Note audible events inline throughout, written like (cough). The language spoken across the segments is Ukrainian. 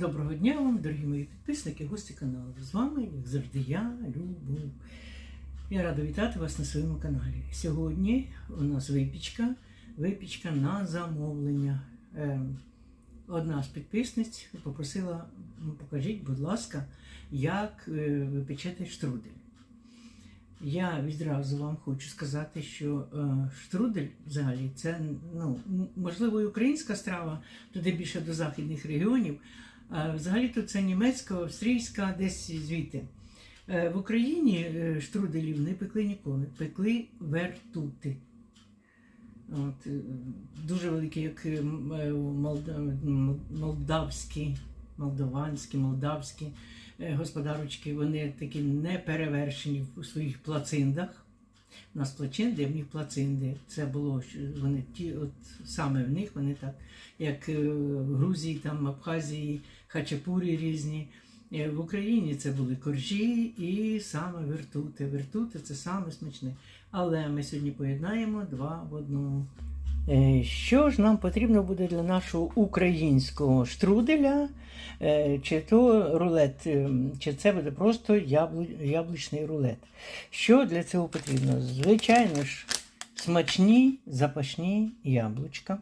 Доброго дня вам, дорогі мої підписники, гості каналу. З вами, як завжди, я, Любов. Я рада вітати вас на своєму каналі. Сьогодні у нас випічка, випічка на замовлення. Ем, Одна з підписниць попросила, «Ну, покажіть, будь ласка, як е, ви печете штрудель. Я відразу вам хочу сказати, що е, штрудель взагалі це ну, можливо і українська страва, туди більше до західних регіонів. А взагалі то це німецька, австрійська, десь звідти. Е, В Україні е, штруделів не пекли ніколи, пекли вертути. От, е, дуже великі, як м- молдавські, молдаванські, молдавські господарочки, вони такі не перевершені в своїх плациндах. У нас плачинди, в них плацинди. Це було вони ті, от саме в них вони так, як в Грузії, там, Абхазії, хачапурі різні. Е, В Україні це були коржі і саме вертути. Вертути це саме смачне. Але ми сьогодні поєднаємо два в одному. Е, Що ж нам потрібно буде для нашого українського штруделя? Е, Чи то рулет, чи це буде просто яблучний рулет? Що для цього потрібно? Звичайно ж, смачні запашні яблучка.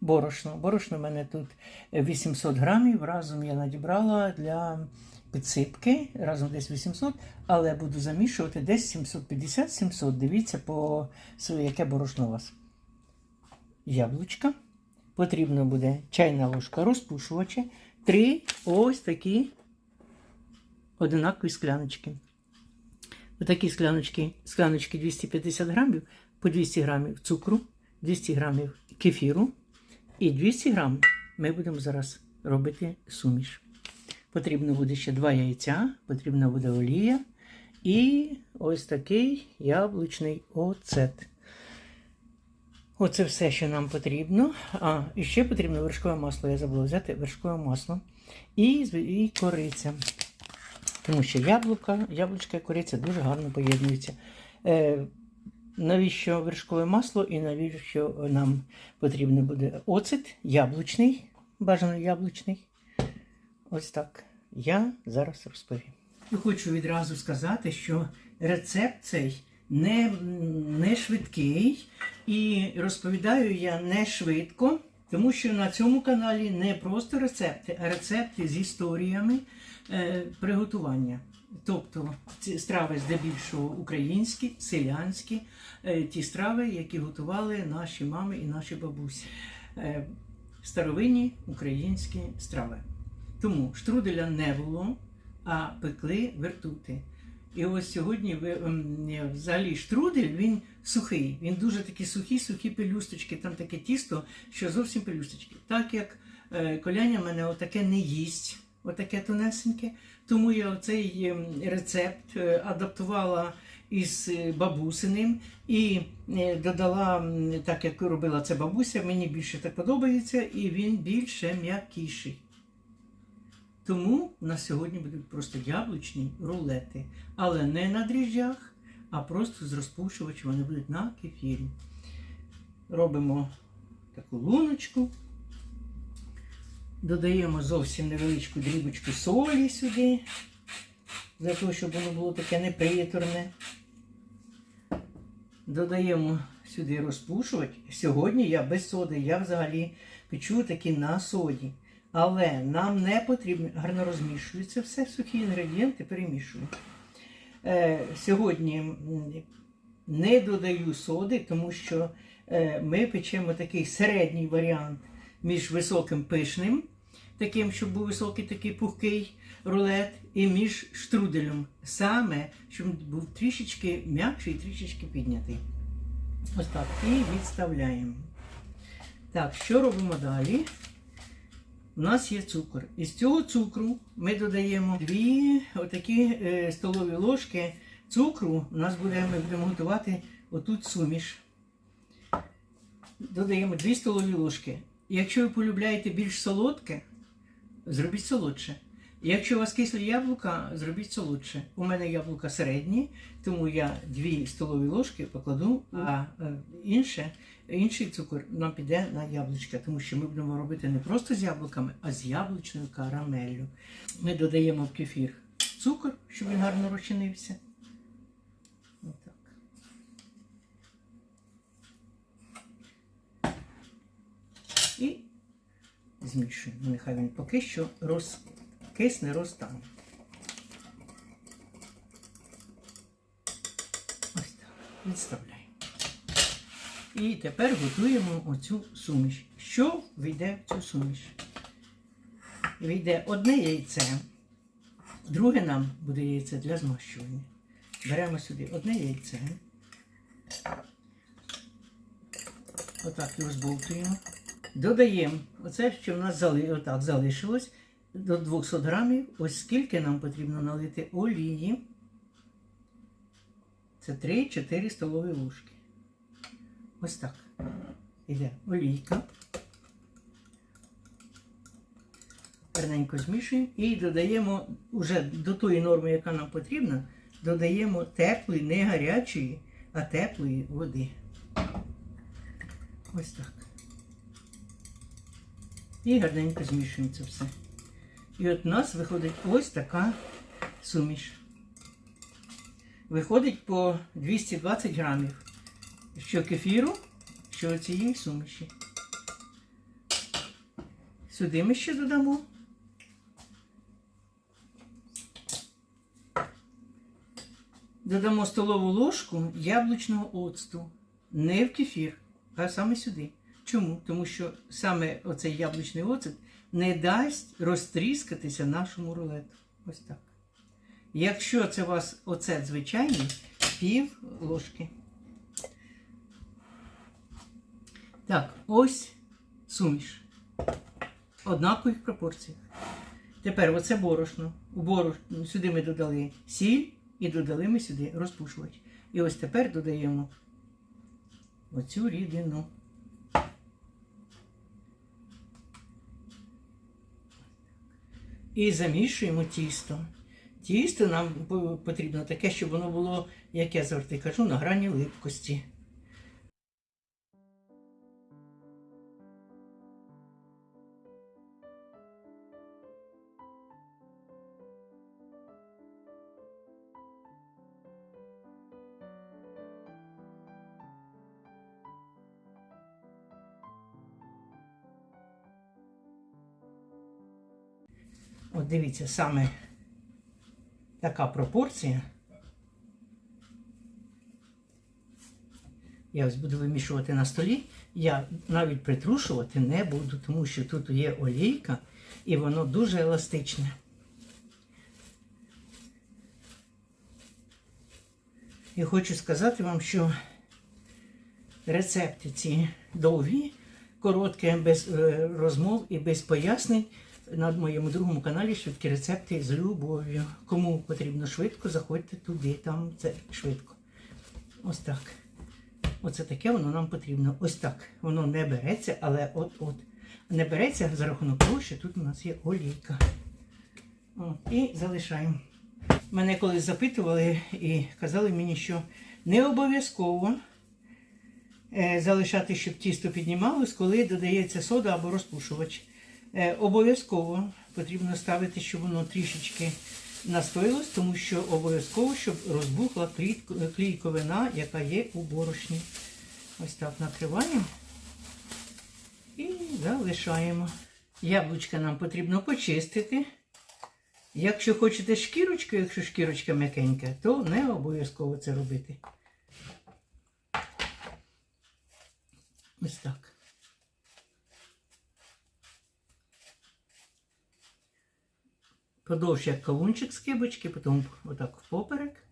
Борошно. Борошно в мене тут 800 грамів. Разом я надібрала для підсипки, разом десь 800, але буду замішувати десь 750-700. Дивіться, по своє, яке борошно у вас. Яблучка. Потрібно буде чайна ложка розпушувача. Три ось такі одинакові скляночки. Отакі скляночки, скляночки 250 грамів, по 200 грамів цукру, 200 грамів кефіру і 200 грамів ми будемо зараз робити суміш. Потрібно буде ще два яйця, потрібна буде олія і ось такий яблучний оцет. Оце все, що нам потрібно. А, і ще потрібно вершкове масло. Я забула взяти вершкове масло і, і кориця. Тому що яблука, яблучка і кориця дуже гарно поєднуються. Е, навіщо вершкове масло і навіщо нам потрібно буде оцет яблучний, бажано яблучний. Ось так. Я зараз розповім. Хочу відразу сказати, що рецепт цей не, не швидкий, і розповідаю я не швидко, тому що на цьому каналі не просто рецепти, а рецепти з історіями е, приготування. Тобто ці страви здебільшого українські, селянські, е, ті страви, які готували наші мами і наші бабусі. Е, старовинні українські страви. Тому штруделя не було, а пекли вертути. І ось сьогодні ем, взагалі штрудель він сухий. Він дуже такі сухі, сухі пелюсточки, там таке тісто, що зовсім пелюсточки. Так як е, коляня мене отаке не їсть, отаке тонесеньке. Тому я цей ем, рецепт е, адаптувала із е, бабусиним і е, додала, так як робила це бабуся, мені більше так подобається, і він більше м'якіший. Тому на сьогодні будуть просто яблучні рулети, але не на дріжджах, а просто з розпушувачем вони будуть на кефірі. Робимо таку луночку, додаємо зовсім невеличку дрібочку солі сюди, для того, щоб воно було таке неприторне. Додаємо сюди розпушувач. Сьогодні я без соди, я взагалі печу такі на соді. Але нам не потрібно, гарно розмішується все, сухі інгредієнти перемішую. Е, сьогодні не додаю соди, тому що е, ми печемо такий середній варіант між високим пишним, таким, щоб був високий такий пухкий рулет, і між штруделем. Саме, щоб був трішечки м'якший, трішечки піднятий. Ось так. І відставляємо. Так, що робимо далі? У нас є цукор. Із цього цукру ми додаємо дві отакі е, столові ложки цукру. У нас буде, ми будемо готувати отут суміш. Додаємо 2 столові ложки. Якщо ви полюбляєте більш солодке, зробіть солодше. Якщо у вас кислі яблука, зробіть солодше. У мене яблука середні, тому я дві столові ложки покладу, а е, інше інший цукор нам піде на яблучка, тому що ми будемо робити не просто з яблуками, а з яблучною карамеллю. Ми додаємо в кефір цукор, щоб він гарно розчинився. Отак. І змішуємо. Нехай він поки що розкисне, розтане. Ось так. Відставляємо. І тепер готуємо оцю суміш. Що війде в цю суміш? Війде одне яйце, друге нам буде яйце для змащування. Беремо сюди одне яйце. Отак його збовтуємо. Додаємо оце, що в нас зали, отак залишилось, до 200 грамів. Ось скільки нам потрібно налити олії. Це 3-4 столові ложки. Ось так. Іде олійка. Гарненько змішуємо і додаємо уже до тої норми, яка нам потрібна, додаємо теплої, не гарячої, а теплої води. Ось так. І гарненько змішуємо це все. І от у нас виходить ось така суміш. Виходить по 220 грамів. Що кефіру, що цієї суміші. Сюди ми ще додамо. Додамо столову ложку яблучного оцту. Не в кефір, а саме сюди. Чому? Тому що саме оцей яблучний оцет не дасть розтріскатися нашому рулету. Ось так. Якщо це у вас оцет звичайний, пів ложки. Так, ось суміш. Однакових пропорціях. Тепер оце борошно. У борошно сюди ми додали сіль і додали ми сюди розпушувач. І ось тепер додаємо оцю рідину. І замішуємо тісто. Тісто нам потрібно таке, щоб воно було, як я завжди кажу, на грані липкості. От дивіться, саме така пропорція. Я ось буду вимішувати на столі. Я навіть притрушувати не буду, тому що тут є олійка і воно дуже еластичне. І хочу сказати вам, що рецепти ці довгі, короткі, без е, розмов і без пояснень на моєму другому каналі швидкі рецепти з любов'ю. Кому потрібно швидко, заходьте туди, там це швидко. Ось так. Оце таке воно нам потрібно. Ось так. Воно не береться, але от-от. Не береться за рахунок того, що тут у нас є олійка. От, і залишаємо. Мене колись запитували і казали мені, що не обов'язково е, залишати, щоб тісто піднімалось, коли додається сода або розпушувач. Е, Обов'язково потрібно ставити, щоб воно трішечки настоїлось, тому що обов'язково, щоб розбухла клійковина, яка є у борошні. Ось так накриваємо і залишаємо. Яблучка нам потрібно почистити. Якщо хочете шкірочку, якщо шкірочка м'якенька, то не обов'язково це робити. Ось так. Подовж як кавунчик з кибочки, потім отак впоперек.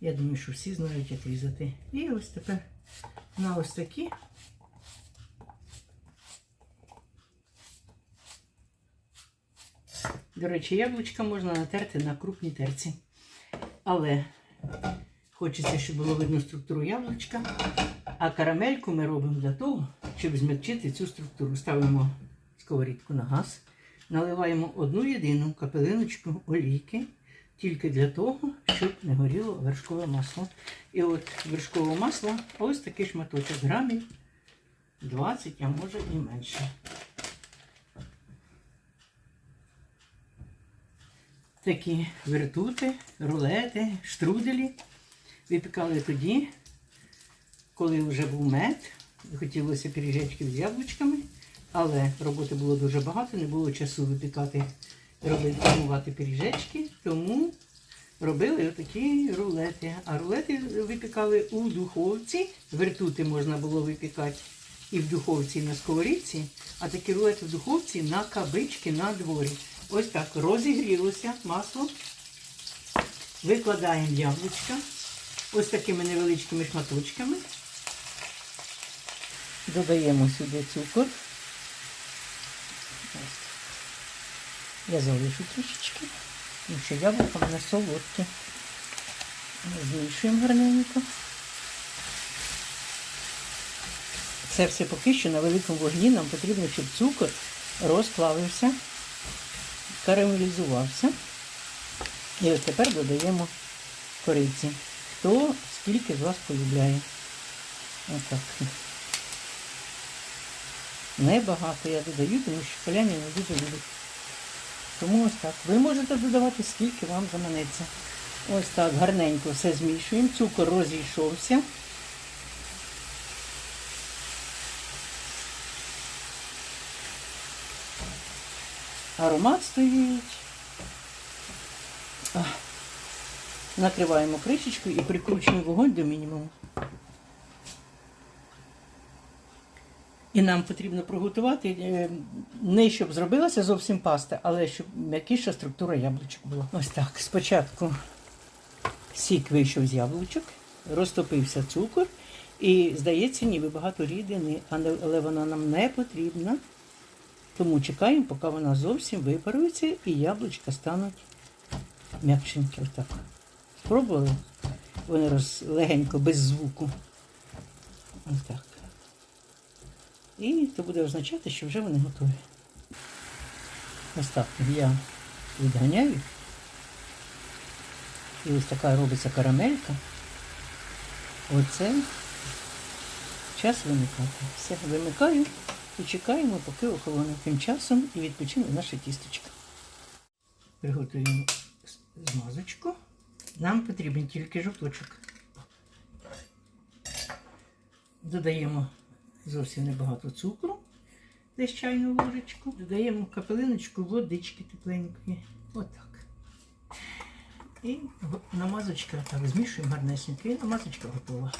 Я думаю, що всі знають, як різати. І ось тепер на ось такі. До речі, яблучка можна натерти на крупній терці. Але хочеться, щоб було видно структуру яблучка. А карамельку ми робимо для того, щоб змягчити цю структуру. Ставимо сковорідку на газ, наливаємо одну єдину капелиночку олійки, тільки для того, щоб не горіло вершкове масло. І от вершкового масла ось такий шматочок грамів 20, а може і менше. Такі вертути, рулети, штруделі випікали тоді, коли вже був мед, хотілося пиріжечків з яблучками, але роботи було дуже багато, не було часу випікати, робити, формувати пиріжечки, тому робили отакі рулети. А рулети випікали у духовці, вертути можна було випікати і в духовці, і на сковорідці, а такі рулети в духовці на кабички на дворі. Ось так розігрілося масло. Викладаємо яблучка ось такими невеличкими шматочками. Додаємо сюди цукор. Ось. Я залишу трішечки, тому що яблука в мене солодкі. Змішуємо гарненько. Це все поки що на великому вогні нам потрібно, щоб цукор розплавився, карамелізувався. І от тепер додаємо кориці. Хто скільки з вас полюбляє. Отак. Небагато я додаю, тому що поляні не дуже люблять. Тому ось так. Ви можете додавати, скільки вам заманеться. Ось так, гарненько все змішуємо. Цукор розійшовся. Аромат стоїть. Накриваємо кришечкою і прикручуємо вогонь до мінімуму. І нам потрібно приготувати е, не щоб зробилася зовсім паста, але щоб м'якіша структура яблучок була. Ось так. Спочатку сік вийшов з яблучок, розтопився цукор, і здається, ніби багато рідини, але вона нам не потрібна. Тому чекаємо, поки вона зовсім випарується і яблучка стануть м'якшенькі. Ось так. Спробували? Вони роз... легенько, без звуку. Ось так. І це буде означати, що вже вони готові. Ось я відганяю. І ось така робиться карамелька. Оце час вимикати. Все, вимикаю і чекаємо, поки охолоне. Тим часом і відпочине наше тістечко. Приготуємо змазочку. Нам потрібен тільки жовточок. Додаємо зовсім небагато цукру, десь чайну ложечку. Додаємо капелиночку водички тепленької. Отак. І намазочка, так, змішуємо гарнесенько, і намазочка готова.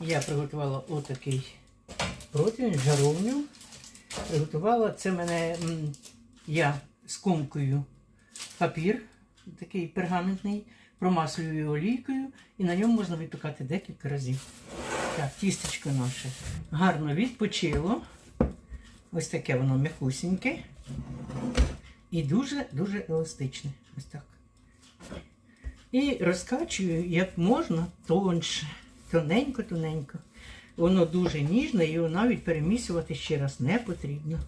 Я приготувала отакий противень, жаровню. Приготувала, це мене я скомкою папір, такий пергаментний, промаслюю олійкою, і на ньому можна випікати декілька разів. Так, тістечко наше гарно відпочило. Ось таке воно м'якусіньке. І дуже-дуже еластичне. Ось так. І розкачую як можна тонше, тоненько-тоненько. Воно дуже ніжне, його навіть перемісувати ще раз не потрібно.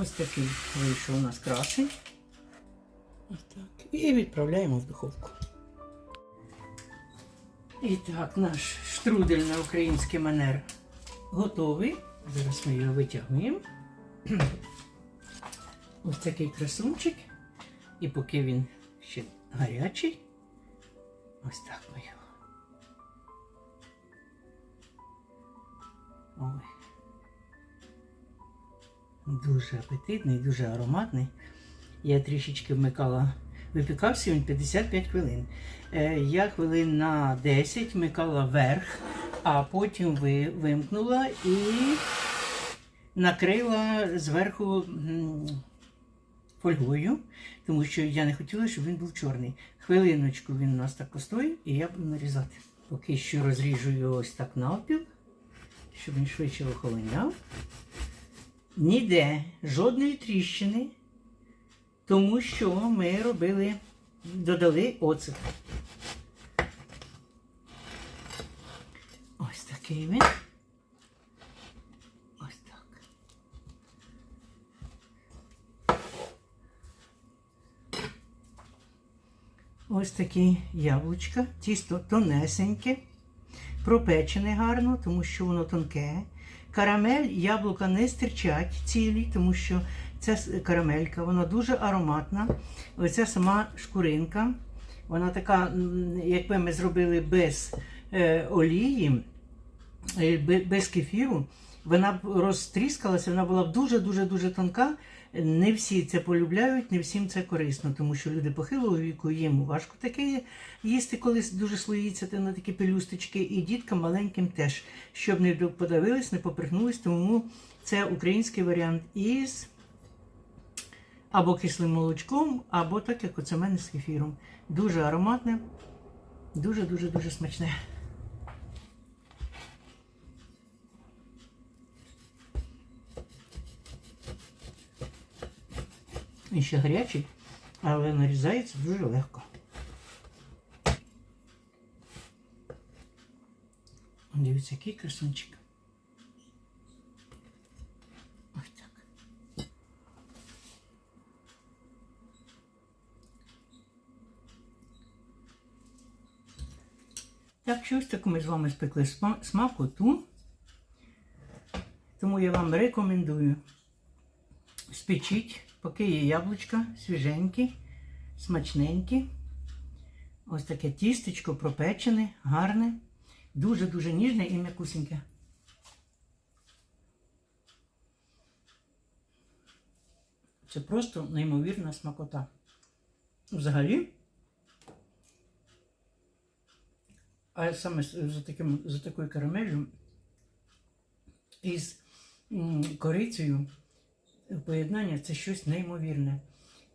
Ось такий вийшов у нас красень. Ось так. І відправляємо в духовку. І так, наш штрудель на український манер готовий. Зараз ми його витягуємо. (clears throat) Ось такий красунчик. І поки він ще гарячий, ось так ми його. Ой. Дуже апетитний, дуже ароматний. Я трішечки вмикала, випікався він 55 хвилин. Е, я хвилин на 10 вмикала вверх, а потім ви, вимкнула і накрила зверху фольгою, тому що я не хотіла, щоб він був чорний. Хвилиночку він у нас так постоїть, і я буду нарізати. Поки що розріжу його ось так навпіл, щоб він швидше охолоняв. Ніде жодної тріщини, тому що ми робили, додали оцет. Ось такий він. Ось так. Ось такі яблучка, тісто тонесеньке, пропечене гарно, тому що воно тонке. Карамель, яблука не стирчать цілі, тому що ця карамелька, вона дуже ароматна. Оця сама шкуринка, вона така, якби ми зробили без е, олії, е, без кефіру, вона розтріскалася, вона була б дуже-дуже-дуже тонка. Не всі це полюбляють, не всім це корисно, тому що люди похилого віку їм важко таке їсти, коли дуже слоїться на такі пелюсточки, і діткам маленьким теж, щоб не подавились, не поприхнулись, тому це український варіант із або кислим молочком, або так, як оце мене з кефіром. Дуже ароматне, дуже-дуже дуже смачне. Він ще гарячий, але нарізається дуже легко. Дивіться, який красунчик. Ось так. Так, що ось таку ми з вами спекли сма- смакоту. Тому я вам рекомендую спечіть, поки є яблучка свіженькі, смачненькі. Ось таке тістечко пропечене, гарне, дуже-дуже ніжне і м'якусеньке. Це просто неймовірна смакота. Взагалі, а саме за, таким, за такою карамелью із корицею поєднання це щось неймовірне.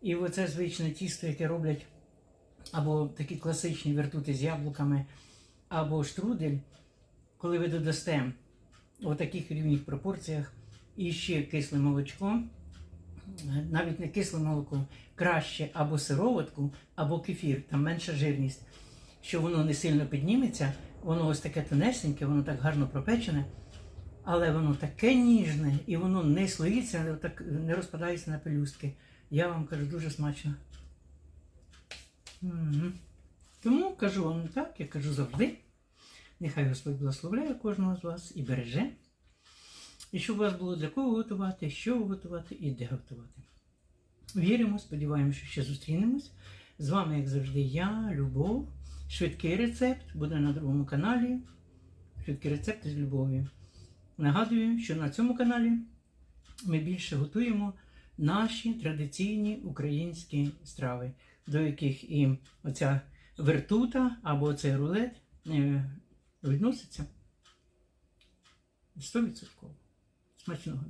І оце звичне тісто, яке роблять або такі класичні вертути з яблуками, або штрудель, коли ви додасте у таких рівних пропорціях і ще кисле молочко, навіть не кисле молоко, краще або сироватку, або кефір, там менша жирність, що воно не сильно підніметься, воно ось таке тонесеньке, воно так гарно пропечене. Але воно таке ніжне і воно не слоїться, так, не розпадається на пелюстки. Я вам кажу, дуже смачно. Мгм. Тому кажу вам так, я кажу завжди. Нехай Господь благословляє кожного з вас і береже. І щоб у вас було для кого готувати, що готувати і де готувати. Віримо, сподіваємося, що ще зустрінемось. З вами, як завжди, я, Любов. Швидкий рецепт буде на другому каналі. Швидкий рецепт з любов'ю. Нагадую, що на цьому каналі ми більше готуємо наші традиційні українські страви, до яких і оця вертута або цей рулет е, відноситься 100%. Смачного.